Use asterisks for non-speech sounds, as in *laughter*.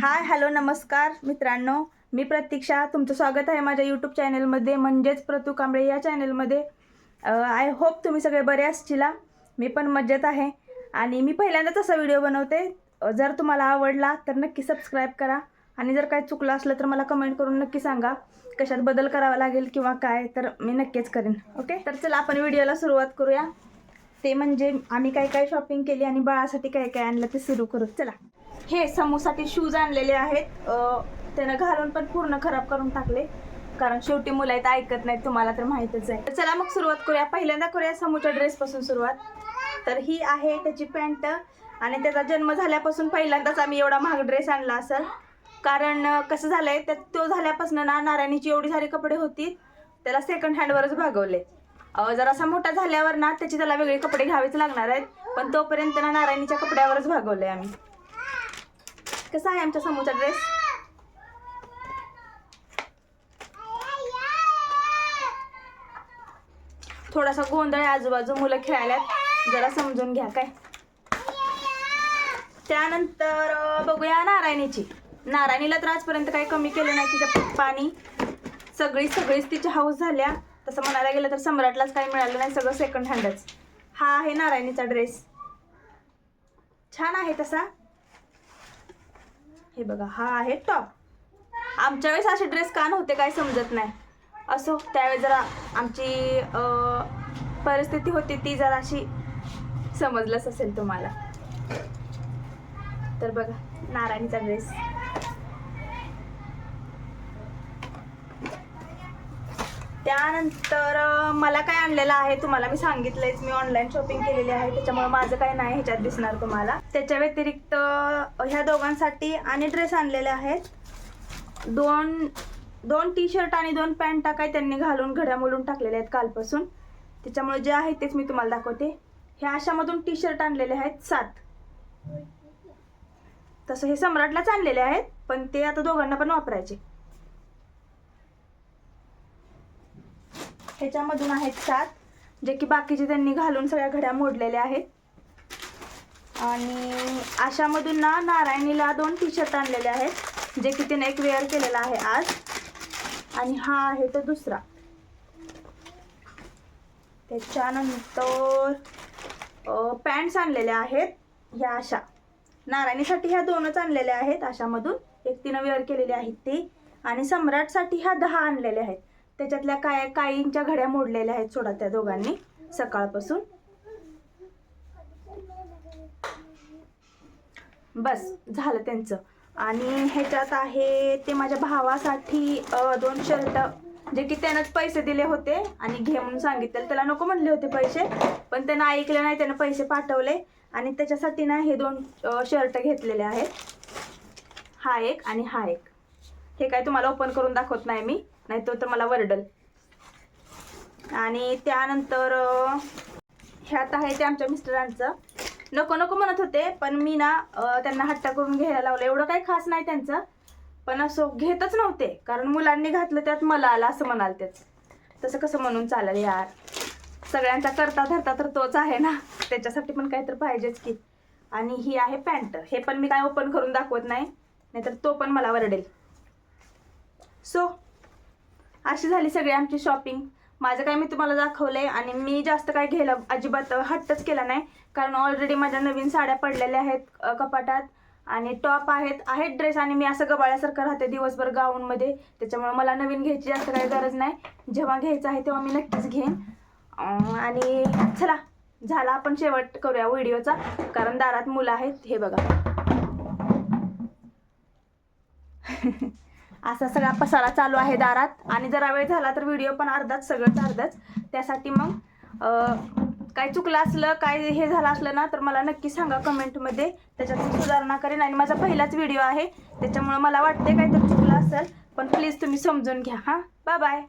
Hi hello नमस्कार मित्रांनो. मी प्रतीक्षा. तुमचं स्वागत आहे माझ्या यूट्यूब चॅनलमध्ये म्हणजेच प्रतू कांबळे या चॅनलमध्ये आय होप तुम्ही सगळे बरे असचिला मी पण मज्जेत आहे. आणि मी पहिल्यांदाच असा व्हिडिओ बनवते. जर तुम्हाला आवडला तर नक्की सबस्क्राईब करा. आणि जर काय चुकलं असलं तर मला कमेंट करून नक्की सांगा. कशात बदल करावा लागेल किंवा काय तर मी नक्कीच करेन. ओके तर चला आपण व्हिडिओला सुरुवात करूया. ते म्हणजे आम्ही काय काय शॉपिंग केली आणि बाळासाठी काय काय आणलं ते सुरू करू. चला. हे समूसाठी शूज आणलेले आहेत. त्यानं घालून पण पूर्ण खराब करून टाकले. कारण शेवटी मुलं आहेत ऐकत नाहीत तुम्हाला तर माहितच आहे. तर चला मग सुरुवात करूया. पहिल्यांदा करूया समूच्या ड्रेसपासून सुरुवात. तर ही आहे त्याची पॅन्ट आणि त्याचा जन्म झाल्यापासून पहिल्यांदाच आम्ही एवढा महाग ड्रेस आणला असेल. कारण कसं झालंय त्यात तो झाल्यापासून ना नारायणीची एवढी सारी कपडे होती त्याला सेकंड हँडवरच भागवले. जरासा मोठा झाल्यावर ना त्याची त्याला वेगळे कपडे घ्यावेच लागणार आहेत. पण तोपर्यंत ना नारायणीच्या कपड्यावरच भागवले आम्ही. कसा आहे आमच्या समोरचा ड्रेस थोडासा गोंधळ आहे आजूबाजू मुलं खेळायला जरा समजून घ्या काय? त्यानंतर बघूया नारायणीची. नारायणीला तर आजपर्यंत काही कमी केलं नाही तिच्या पप्पानी सगळी सगळीच तिच्या हाऊस झाल्या. तसं म्हणायला गेलं तर सम्राटलाच काही मिळालं नाही सगळं सेकंड हँडच हा आहे नारायणीचा ड्रेस छान आहे तसा. हे बघा हा आहे टॉप आमच्या वेळेस असे ड्रेस का नव्हते काही समजत नाही. असो त्यावेळेस जरा आमची परिस्थिती होती ती जरा अशी समजलंच असेल तुम्हाला. तर बघा नारायणीचा ड्रेस त्यानंतर मला काय आणलेलं आहे तुम्हाला मी सांगितलंयच. मी ऑनलाईन शॉपिंग केलेली आहे. त्याच्यामुळे माझं काय नाही ह्याच्यात दिसणार तुम्हाला. त्याच्या व्यतिरिक्त ह्या दोघांसाठी आणि ड्रेस आणलेले आहेत. दोन दोन टी शर्ट आणि दोन पॅन्ट काय त्यांनी घालून घड्या मोलून टाकलेले आहेत कालपासून. त्याच्यामुळे जे आहे तेच मी तुम्हाला दाखवते. हे अशामधून टी शर्ट आणलेले आहेत सात. तसं हे सम्राटलाच आणलेले आहेत पण ते आता दोघांना पण वापरायचे. ह्याच्यामधून आहेत सात जे की बाकीचे त्यांनी घालून सगळ्या घड्या मोडलेल्या आहेत. आणि आशामधून ना नारायणीला दोन टी शर्ट आणलेले आहेत जे की तिने एक वेअर केलेला आहे आज. आणि हा आहे तो दुसरा. त्याच्यानंतर पॅन्ट्स आणलेल्या आहेत ह्या आशा. नारायणीसाठी ह्या दोनच आणलेल्या आहेत आशामधून. एक तिनं वेअर केलेली आहेत ते. आणि सम्राटसाठी ह्या दहा आणलेल्या आहेत. त्याच्यातल्या काय काहींच्या घड्या मोडलेल्या आहेत सोडा त्या दोघांनी सकाळपासून. बस झालं त्यांचं. आणि ह्याच्यात आहे ते माझ्या भावासाठी दोन शर्ट जे की त्यानंच पैसे दिले होते आणि घे म्हणून सांगितलं. त्याला नको म्हणले होते पैसे पण त्यानं ऐकले नाही त्यानं पैसे पाठवले. आणि त्याच्यासाठी ना हे दोन शर्ट घेतलेले आहेत. हा एक आणि हा एक. हे काय तुम्हाला ओपन करून दाखवत नाही मी नाही तो तर मला वरडल. आणि त्यानंतर ह्यात आहे ते आमच्या मिस्टरांचं. नको नको म्हणत होते पण मी ना त्यांना हट्टा करून घ्यायला लावलं. एवढं काही खास नाही त्यांचं पण असं घेतच नव्हते. कारण मुलांनी घातलं त्यात मला आलं असं म्हणाल तेच तसं कसं म्हणून चालेल यार. सगळ्यांचा करता धरता तर तोच आहे ना. त्याच्यासाठी पण काहीतरी पाहिजेच की. आणि ही आहे पॅन्ट. हे पण मी काय ओपन करून दाखवत नाही नाहीतर तो पण मला वरडेल. सो अशी झाली सगळी आमची शॉपिंग माझं काय मी तुम्हाला दाखवलं आहे आणि मी जास्त काय घ्यायला अजिबात हट्टच केला नाही. कारण ऑलरेडी माझ्या नवीन साड्या पडलेल्या आहेत कपाटात. आणि टॉप आहेत आहेत ड्रेस आणि मी असं गबाळ्यासारखं राहते दिवसभर गाऊनमध्ये. त्याच्यामुळे मला नवीन घ्यायची जास्त काही गरज नाही. जेव्हा घ्यायचं आहे तेव्हा मी नक्कीच घेईन. आणि चला झाला आपण शेवट करूया व्हिडिओचा. कारण दारात मुलं आहेत हे बघा. *laughs* असा सगळा पसारा चालू आहे दारात. आणि जरा वेळ झाला तर व्हिडिओ पण अर्धाच सगळंच अर्धाच. त्यासाठी मग काय चुकलं असलं काय हे झालं असलं ना तर मला नक्की सांगा कमेंटमध्ये त्याच्यात सुधारणा करेन. आणि माझा पहिलाच व्हिडिओ आहे. त्याच्यामुळं मला वाटते काहीतरी चुकलं असेल पण प्लीज तुम्ही समजून घ्या. हां? Bye bye